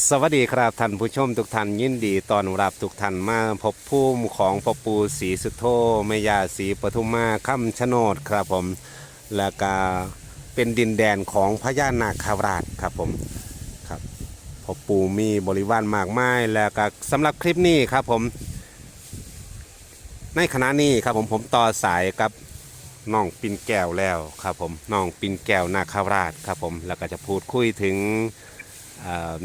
สวัสดีครับท่านผู้ชมทุกท่านยินดีตอนรับทุกท่านมาพบภูมิของพ่อปูศรีสุโธแม่ยาศรีปทุมมาค่ำชะโนดครับผม แล้วก็เป็นดินแดนของพญานาคาราชครับผมครับพ่อปูมีบริวารมากมายแล้วก็สำหรับคลิปนี้ครับผม ในขณะนี้ครับผมผมต่อสายกับน้องปินแก้วแล้วครับผมน้องปินแก้วนาคาราชครับผมแล้วก็จะพูดคุยถึง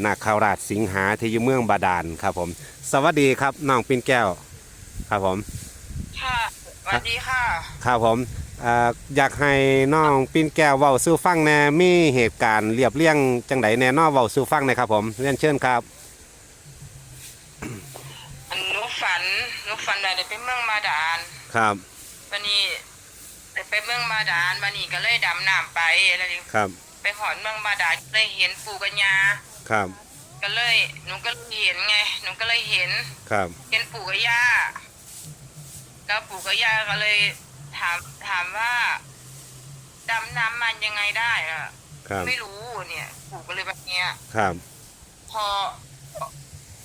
นาคาราชสิงหาที่อยู่เมืองบาดาลครับผม สวัสดีครับน้องปินแก้วครับผมค่ะสวัสดีค่ะครับผมเอ่ออยากให้น้องปินแก้วเว้าสู่ฟังแหน่มีเหตุการณ์เรียบเรียงจังไดแหน่น้อเว้าสู่ฟังหนะครับผมเรียนเชิญครับอันหนูฝันหนูฝันว่าได้ไปเมืองมาดานครับวันนี้ได้ไปเมืองมาดานวันนี้ก็เลยดำน้ำไปแล้วนี่ครับไปหอนเมืองมาดานเลยเห็นปู่กับย่า ครับ ก็เลยหนูก็เห็นไงหนูก็เลยเห็น ครับ เห็นปู่กับย่าแล้วปู่กับย่าก็เลยถามถามว่าดำน้ำมันยังไงได้อะครับ ไม่รู้เนี่ยปู่ก็เลยแบบเนี้ย ครับ พอ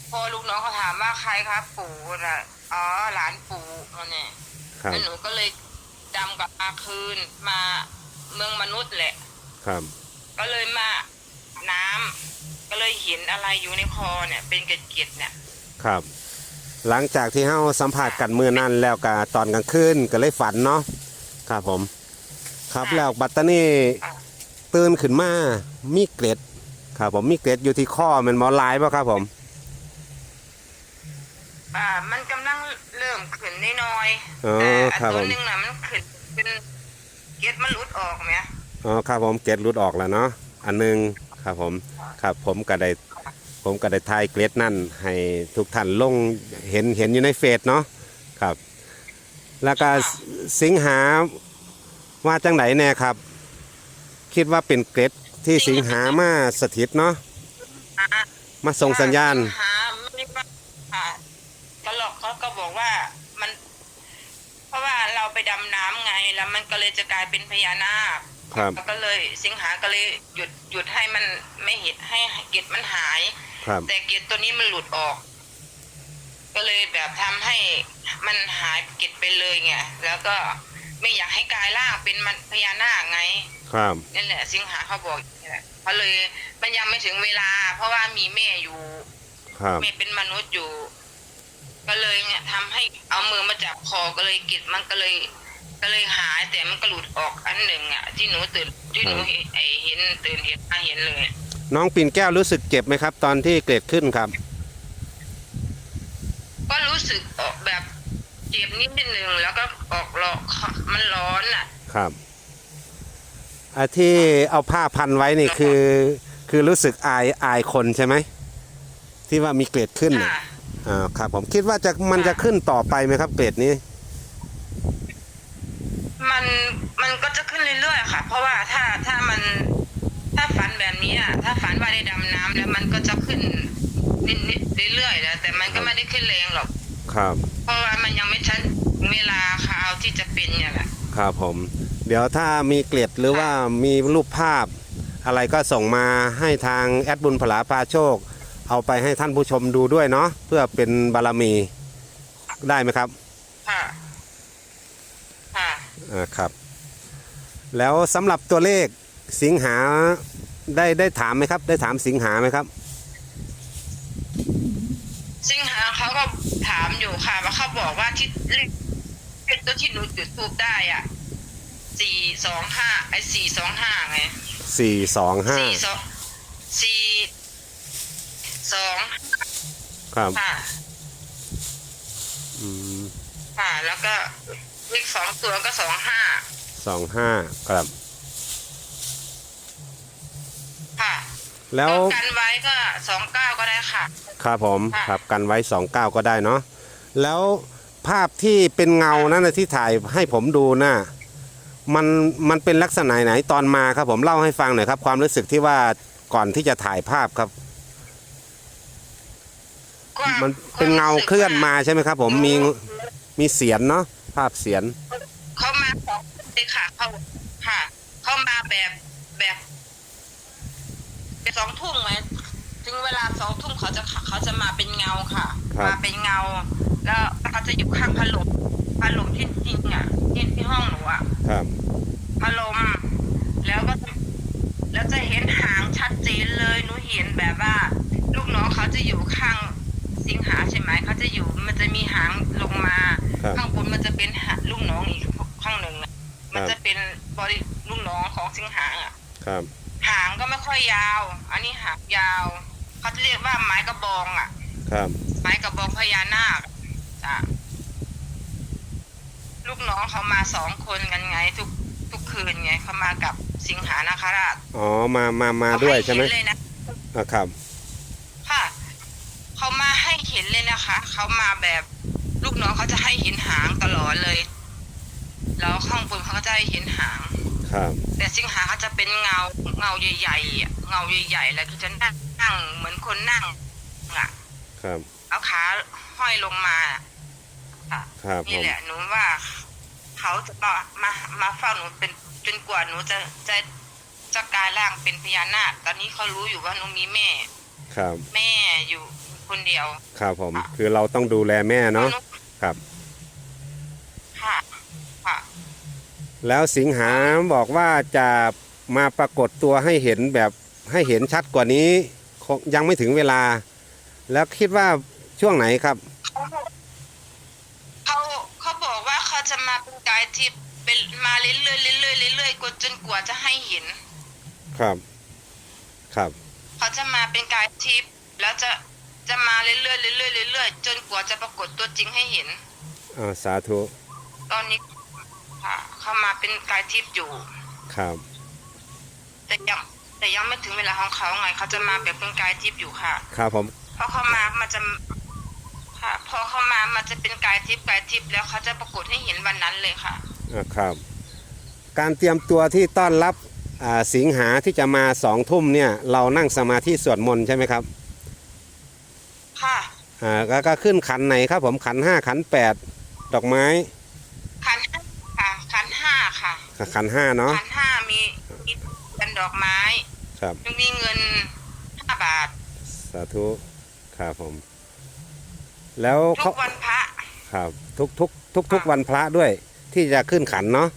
พอลูกน้องเขาถามว่าใครครับ ปู่น่ะอ๋อหลานปู่มันเนี่ยครับแล้วหนูก็เลยดำกลับมาคืนมาเมืองมนุษย์แหละ ครับ ก็เลยมาน้ำ ก็เลยเห็นอะไรอยู่ในคอเนี่ย เป็นเกล็ดๆเนี่ยครับ หลังจากที่เฮาสัมผัสกันมือนั้นแล้วก็ตอนกลางคืนก็เลยฝันเนาะครับผม ครับแล้วบัตตานี่ตื่นขึ้นมามีเกล็ด ครับ ผมมีเกล็ดอยู่ที่ข้อแมันหมอลายป่ะครับผมอ่ามันกำลังเริ่มขึ้นน้อยๆอ๋อแต่อันครับตัวผมหนึงน่ะมันขึ้นเป็นเกล็ดมันหลุดออกไหมอ๋อครับผมเกล็ดรุดออกแล้วเนาะอันหนึง ครับผมครับผมก็ได้ผมก็ได้ทายเกล็ดนั่นให้ทุกท่านลงเห็นเห็นอยู่ในเฟซเนาะครับ แล้วก็สิงหาว่าจังไหนแน่ครับ คิดว่าเป็นเกล็ดที่สิงหามาสถิตเนาะมาส่งสัญญาณหาไม่ว่าค่ะก็หลอกเขาก็บอกว่ามัน เพราะว่าเราไปดำน้ำไงแล้วมันก็เลยจะกลายเป็นพญานาค ครับก็เลยสิงหาก็เลยหยุดหยุดให้มันไม่เห็นให้เกล็ดมันหาย ครับ แต่เกล็ดตัวนี้มันหลุดออก ก็เลยแบบทำให้มันหายเกล็ดไปเลยไงแล้วก็ไม่อยากให้กลายร่างเป็นมันพญานาคไง ครับ นั่นแหละสิงหาเขาบอกอย่างนี้แหละเขาเลยมันยังไม่ถึงเวลา เพราะว่ามีแม่อยู่ ครับ แม่เป็นมนุษย์อยู่ ก็เลยเนี่ยทำให้เอามือมาจับคอก็เลยกิดมันก็เลย ก็เลยหายแต่มันก็หลุดออกอันหนึ่งอะ ที่หนูตื่นที่หนูเห็นไอเห็นตื่นเห็นมาเห็นเลย น้องปิ่นแก้วรู้สึกเจ็บไหมครับ ตอนที่เกล็ดขึ้นครับ ก็รู้สึกออกแบบเจ็บนิดนึงแล้วก็ออกร้อนมันร้อนอะ ครับอาที่เอาผ้าพันไว้นี่คือ คือรู้สึกอายอายคนใช่ไหมที่ว่ามีเกล็ดขึ้นน่ะค่ะอ่าครับ ผมคิดว่าจะมันจะขึ้นต่อไปไหมครับ เกล็ดนี้ มันมันก็จะขึ้นเรื่อยๆค่ะ เพราะว่าถ้าถ้ามันถ้าฝันแบบนี้อะถ้าฝันว่าได้ดำน้ำแล้วมันก็จะขึ้นนิดๆเรื่อยๆนะแต่มันก็ไม่ได้ขึ้นแรงหรอก ครับ เพราะว่ามันยังไม่ชันเวลาคราวที่จะเป็นเนี่ยแหละครับผม เดี๋ยวถ้ามีเกล็ดหรือว่ามีรูปภาพ อะไรก็ส่งมาให้ทางแอดบุญผลาพาโชค เอาไปให้ท่านผู้ชมดูด้วยเนาะเพื่อเป็นบารมีได้ไหมครับค่ะ ค่ะอ่าครับ แล้วสำหรับตัวเลขสิงหาได้ได้ถามไหมครับ ได้ถามสิงหาไหมครับ สิงหาเขาก็ถามอยู่ค่ะว่าเขาบอกว่าที่เลขเลขตัวที่หนูจุดทูบได้อะสี่สองห้าไอ้สี่สองห้าไงสี่สองห้าสี่สองสี่สองครับค่ะอืมค่ะแล้วก็ เลขสองตัวก็สองห้าสองห้าครับ ค่ะแล้วก็กันไว้ก็สองเก้าก็ได้ค่ะ ครับผมค่ะ ครับกันไว้สองเก้าก็ได้เนาะแล้วภาพที่เป็นเงานั่นนะที่ถ่ายให้ผมดูน่ะมันมันเป็นลักษณะไหนตอนมาครับผมเล่าให้ฟังหน่อยครับ ความรู้สึกที่ว่าก่อนที่จะถ่ายภาพครับความมันเป็นเงาเคลื่อนมาใช่ไหมครับ ผมมีมีเสียนเนาะ ภาพเสียนเขามาสองเลยค่ะเขาค่ะ เขามาแบบแบบสองทุ่มไหมถึงเวลาสองเขาจะมาเป็นเงาค่ะ ครับมาเป็นเงา แล้วเขาจะอยู่ข้างพัดลมพัดลมที่จริงอะที่ที่ห้องหนูอะครับพัดลมแล้วก็ แล้วจะเห็นหางชัดเจนเลยหนูเห็นแบบว่า ลูกน้องเขาจะอยู่ข้าง สิงหาใช่ไหมเขาจะอยู่มันจะมีหางลงมา ครับข้างบนมันจะเป็นหาลูกน้องอีกข้างหนึ่งอะมันจะเป็นบริลูกน้องของสิงหาอะ ครับ หางก็ไม่ค่อยยาว อันนี้หางยาวเขาจะเรียกว่าไม้กระบองอะ ครับ ไม้กระบองพญานาคจ้ะลูกน้องเขามาสองคนกันไง ทุกทุกคืนไงเขามากับสิงหานาคราชอ๋อ มา มา มาด้วยใช่ไหมเขาเนเลยนะ อ่าครับ ค่ะเขามาให้เห็ นเลยนะคะเขามาแบบลูกน้องเขาจะให้เห็นหางตลอดเลย แล้วข้างบนเขาก็จะให้เห็นหาง ครับ แต่สิงหาเขาจะเป็นเงาเงาใหญ่ๆอะเงาใหญ่ๆแล้วก็จะนั่งนั่งเหมือนคนนั่งอะ ครับ เอาขาห้อยลงมาอะครับผนี่มแหละหนูว่าเขาจะมามามาเฝ้าหนูเป็นจนกว่าหนูจะจะจะกลายร่างเป็นพญานาคตอนนี้เขารู้อยู่ว่าหนูมีแม่ ครับ แม่อยู่ คนเดียว ครับผม คือเราต้องดูแลแม่เนาะหครับ ค่ะค่ะ แล้วสิงหาบอกว่าจะมาปรากฏตัวให้เห็นแบบให้เห็นชัดกว่านี้คงยังไม่ถึงเวลา แล้วคิดว่าช่วงไหนครับ เขาเขาบอกว่าเขาจะมาเป็นกายทิพย์เป็นมาเรื่อยๆเรื่อยๆเรื่อยๆกว่าจนกว่าจะให้เห็น ครับ ครับ เขาจะมาเป็นกายทิพย์แล้วจะ จะมาเรื่อยๆเรื่อยๆเรื่อยๆจนกว่าจะปรากฏตัวจริงให้เห็นอ่าสาธุตอนนี้ค่ะเขามาเป็นกายทิพย์อยู่ ครับ แต่ยังแต่ยังไม่ถึงเวลาของเขาไงเขาจะมาแบบเป็นกายทิพย์อยู่ค่ะครับผมพอเขามามันจะค่ะพอเขามามันจะเป็นกายทิพย์กายทิพย์แล้วเขาจะปรากฏให้เห็นวันนั้นเลยค่ะอ่าครับ การเตรียมตัวที่ต้อนรับอ่าสิงหาที่จะมาสองทุ่มเนี่ย เรานั่งสมาธิสวดมนต์ใช่ไหมครับค่ะ อ่าก็ก็ขึ้นขันไหนครับ ผมขันห้าขันแปดดอกไม้ขันห้าค่ะขันห้าค่ะขันห้าเนาะขันห้ามีมีเป็นดอกไม้ครับมีเงินห้าบาท สาธุครับผม แล้วทุเขากวันพระ ครับทุกทุกทุกทุกวันพระด้วย ที่จะขึ้นขันเนาะ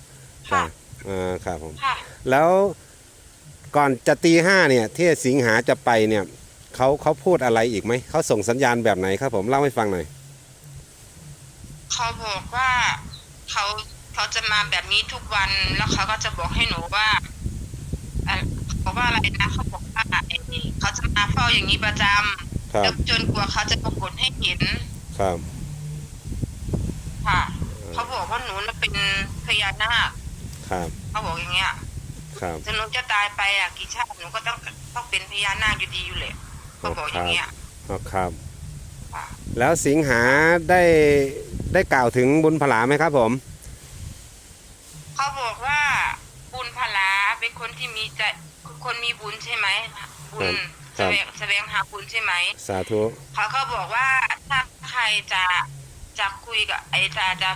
ค่ะ อ่าครับผม ค่ะ แล้วก่อนจะตีห้าเนี่ยที่สิงหาจะไปเนี่ย เขาเขาพูดอะไรอีกไหม เขาส่งสัญญาณแบบไหนครับผมเล่าให้ฟังหน่อย เขาบอกว่าเขาเขาจะมาแบบนี้ทุกวันแล้วเขาก็จะบอกให้หนูว่าอะบอกว่าอะไรนะเขาบอกว่าไอ้เขาจะมาเฝ้าอย่างนี้ประจำครับแล้วจนกว่าเขาจะปรากฏให้เห็นครับ ค่ะ เขาบอกว่าหนูน่ะเป็นพญานาคครับ เขาบอกอย่างเงี้ยครับ ถึงหนูจะตายไปอะกี่ชาติหนูก็ต้องต้องเป็นพญานาคอยู่ดีอยู่แหละ เขาบอกอย่างเงี้ยอ๋อครับค่ะแล้วสิงหาได้ได้กล่าวถึงบุญผลาไหมครับผมเขาบอกว่าบุญพลาเป็นคนที่มีใจคนมีบุญใช่ไหมบุญครัแสบวงแสวงหาบุญใช่ไหมสาธุเขาก็บอกว่าถ้าใครจะจะคุยกับไอ้จะจะ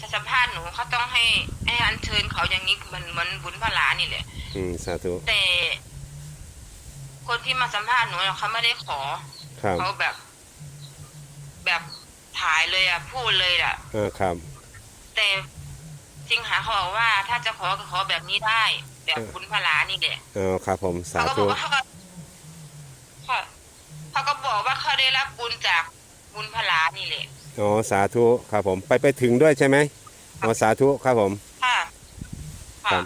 จะสัมภาษณ์หนูเขาต้องให้ให้อัญเชิญเขาอย่างนี้เหมือนเหมือนบุญพลานี่แหละอืมสาธุแต่ คนที่มาสัมภาษณ์หนูน่ะเขาไม่ได้ขอครับเขาแบบ แบบถ่ายเลยอะ พูดเลยอะ เออครับ แต่สิงหาเขาบอกว่าถ้าจะขอก็ขอแบบนี้ได้ แบบเออบุญพลานี่แหละเออครับ ผมสาเขาก็บธุอกว่าเขาก็ค่ะเขาก็บอกว่าเขาได้รับบุญจากบุญพลานี่แหละอ๋อสาธุครับผม ไปไปถึงด้วยใช่ไหมอ๋อสาธุครับผมค่ะครัค่ะบ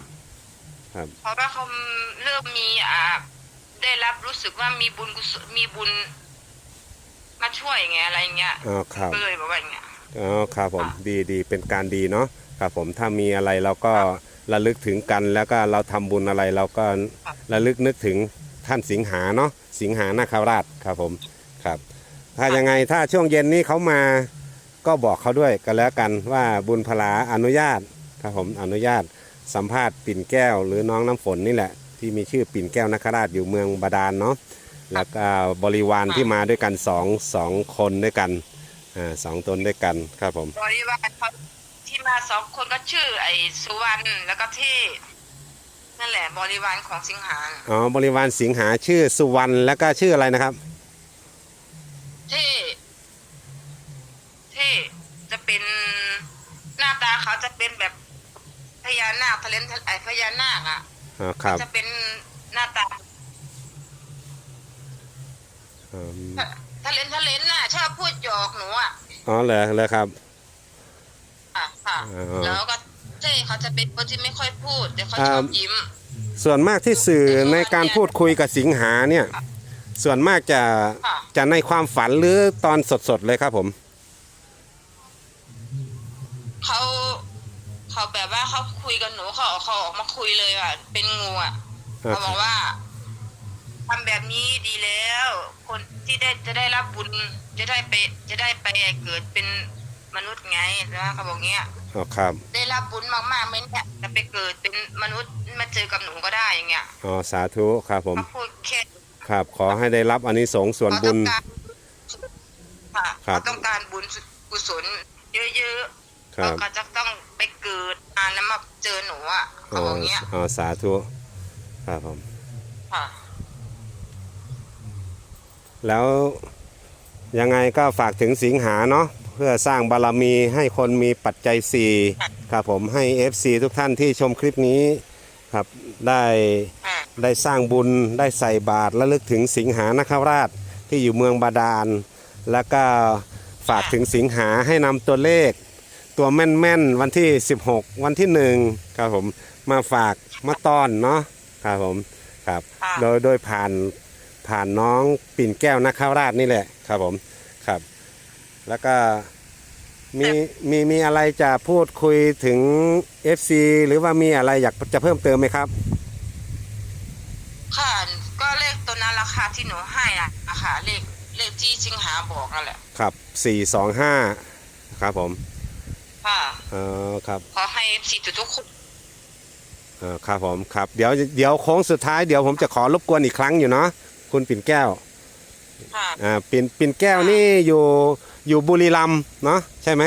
ครับเพราะว่าเขาเริ่มมีอ่า ได้รับรู้สึกว่ามีบุญกุศลมีบุญ มาช่วยไงอะไรเงี้ยอ๋อครับก็เลยบอกว่าอย่างเงี้ย อ๋อครับผมค่ะ ดีดีเป็นการดีเนาะครับผมถ้ามีอะไรเราก็ระลึกถึงกันแล้วก็เราทำบุญอะไรเราก็ระลึกนึกถึงท่านสิงหาเนาะสิงหานาคราชครับผมครับ ถ้ายังไงถ้าช่วงเย็นนี้เขามาก็บอกเขาด้วยกันแล้วกันว่าบุญพลาอนุญาตครับผมอนุญาตสัมภาษณ์ปิ่นแก้ว หรือน้องน้ำฝนนี่แหละ ที่มีชื่อปิ่นแก้วนาคราชอยู่เมืองบาดาลเนาะแล้วก็บริวารที่มาด้วยกันสองสองคนด้วยกันอ่าสองตนด้วยกันครับผมบริวารที่มาสองคนก็ชื่อไอ้สุวรรณแล้วก็ที่นั่นแหละบริวารของสิงหาอ๋อบริวารสิงหาชื่อสุวรรณแล้วก็ชื่ออะไรนะครับ ที่ ที่จะเป็นหน้าตาเขาจะเป็นแบบพญานาคทะเลนไอพญานาคอะ อ๋อครับจะเป็นหน้าตาอืมทะเลนทะเลนน่ะ ชอบพูดหยอกหนูอะอ๋อเหรอเลยครับค่ะค่ะ อ๋อ แล้วก็เจ้เขาจะเป็นคนที่ไม่ค่อยพูด แต่เขาอ่าชอบยิ้ม ส่วนมากที่สื่อในการพูดคุยกับสิงหาเนี่ย ส่วนมากจะค่ะ จะในความฝันหรือตอนสดๆเลยครับผม เขา เขาแบบว่าเขาคุยกับหนูเขาเขาออกมาคุยเลยอะเป็นงูอะครับเขาบอกว่าทำแบบนี้ดีแล้ว คนที่ได้จะได้รับบุญจะได้ไป จะได้ไปเกิดเป็นมนุษย์ไงนะเขาบอกเงี้ยอ๋อครับได้รับบุญมากๆไหมเนี่ยจะไปเกิดเป็นมนุษย์มาเจอกับหนูก็ได้อย่างเงี้ยอ๋อสาธุครับผมเขาพูดแค่ครับ ขอให้ได้รับอานิสงส์ส่วนบุญเขาต้องการค่ะครับเขาต้องการบุญกุศลเยอะๆ ครับเขาก็จะต้องไปเกิดอ่านแล้วมาเจอหนูอะอ๋เขาอบอกเงี้ยอ๋อสาธุครับผมค่ะแล้วยังไงก็ฝากถึงสิงหาเนาะเพื่อสร้างบารมีให้คนมีปัจจัย4ครับผมให้ FC ทุกท่านที่ชมคลิปนี้ครับได้อ่าได้สร้างบุญได้ใส่บาตรและลึกถึงสิงหานคราชที่อยู่เมืองบาดาล แล้วก็ฝากถึงสิงหาให้นำตัวเลข ตัวแม่นๆ วันที่ 16 วันที่หนึ่งครับผมมาฝากมาต้อนเนาะครับผมครับค่ะโดยโดยผ่านผ่านน้องปิ่นแก้วนคราชนี่แหละครับผมครับ แล้วก็มีมีมีอะไรจะพูดคุยถึง FC หรือว่ามีอะไรอยากจะเพิ่มเติมไหมครับ ค่ะก็เลขตัวนั้นราคาที่หนูให้อะค่ะเลขเลขที่ชิงหาบอกนั่นแหละ ครับ 425 ครับผมค่ะเออครับขอให้สิทุกๆคนเออครับผมครับเดี๋ยวเดี๋ยวโค้งสุดท้ายเดี๋ยวผมจะขอรบกวนอีกครั้งอยู่เนาะคุณปิ่นแก้วค่ะอ่าปิ่นปิ่นแก้วนี่อยู่อยู่บุรีรัมย์เนาะใช่ไหม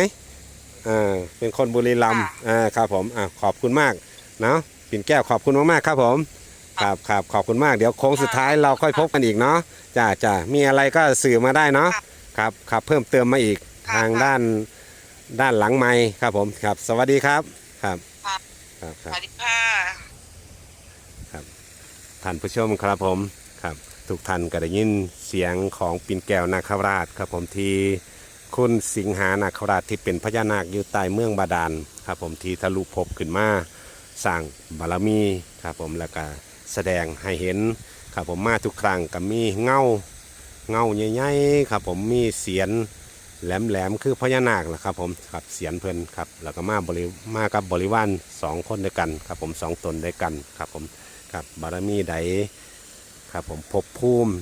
อ่าเป็นคนบุรีรัมย์อ่าครับผมอ่าขอบคุณมากเนาะปิ่นแก้วขอบคุณมากๆครับผมครับครับขอบคุณมากเดี๋ยวโค้งสุดท้ายเราค่อยพบกันอีกเนาะจ้าจ้ามีอะไรก็สื่อมาได้เนาะครับครับเพิ่มเติมมาอีกทางด้าน ด้านหลังไม้ครับผมครับ สวัสดีครับครับครับคสรับวัสดีค่ะท่านผู้ชมครับผมครับทุกท่านก็ได้ยินเสียงของปิ่นแก้วนาคราชครับผมที่คุณสิงหานาคราชที่เป็นพญานาคอยู่ใต้เมืองบาดาลครับผมที่ทะลุภพขึ้นมาสร้างบารมีครับผมแล้วก็แสดงให้เห็นครับผมมาทุกครั้งก็มีเงาเงาใหญ่ๆครับผมมีเสียน แหลมๆคือพญานาคนะครับผมครับเสียนเพลินครับแล้วก็มาบริมากับบริวารสองคนด้วยกันครับผมสองตนด้วยกันครับผมครับบารมีใดครับผมภพภูมิ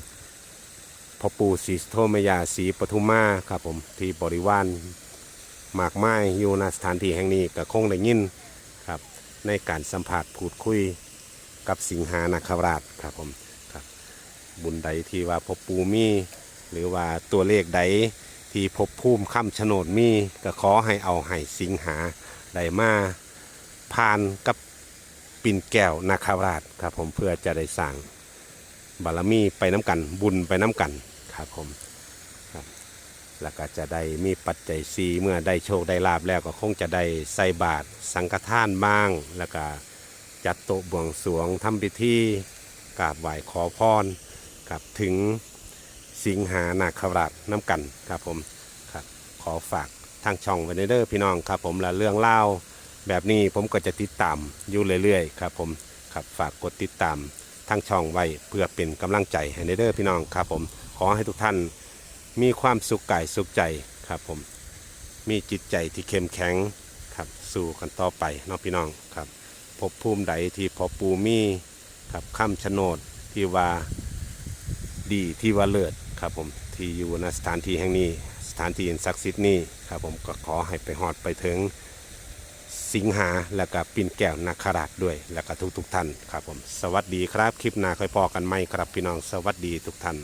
พ่อปู่ศรีโธมยาศรีปทุมมาครับผมที่บริวารมากมายอยู่ณสถานที่แห่งนี้ก็คงได้ยินครับในการสัมผัสพูดคุยกับสิงหานาคราชครับผมครับบุญใดที่ว่าพ่อปู่มีหรือว่าตัวเลขใด ที่ภพภูมิค่ำโฉนดมีก็ขอให้เอาให้สิงหาได้มาผ่านกับปิ่นแก้วนาคาราชครับผมเพื่อจะได้สั่งบารมีไปน้ำกันบุญไปน้ำกันครับผมครับแล้วก็จะได้มีปัจจัยสีเมื่อได้โชคได้ลาบแล้วก็คงจะได้ใส่บาตรสังฆทานบ้าง แล้วก็จัดโต๊ะบวงสรวงทำพิธีกราบไหว้ขอพรกับถึง สิงหานาคราชน้ำกันครับผมครับขอฝากทางช่องไว้ในเด้อพี่น้องครับผมและเรื่องเล่าแบบนี้ผมก็จะติดตามอยู่เรื่อยๆครับผมครับฝากกดติดตามทั้งช่องไว้เพื่อเป็นกำลังใจให้ในเด้อพี่น้องครับผมขอให้ทุกท่านมีความสุขกายสุขใจครับผมมีจิตใจที่เข้มแข็งครับสู้กันต่อไปน้องพี่น้องครับพบภูมิใดที่พอปูมีครับคำชะโนดที่ว่าดีที่ว่าเลิศ ครับผมที่อยู่ณสถานที่แห่งนี้ สถานที่ศักดิ์สิทธิ์นี้ครับผมก็ขอให้ไปฮอดไปถึงสิงหาและก็ปิ่นแก้วนาคราชด้วย และก็ทุกๆท่านครับผม สวัสดีครับ คลิปหน้าค่อยพอกันไหมครับพี่น้องสวัสดีทุกท่าน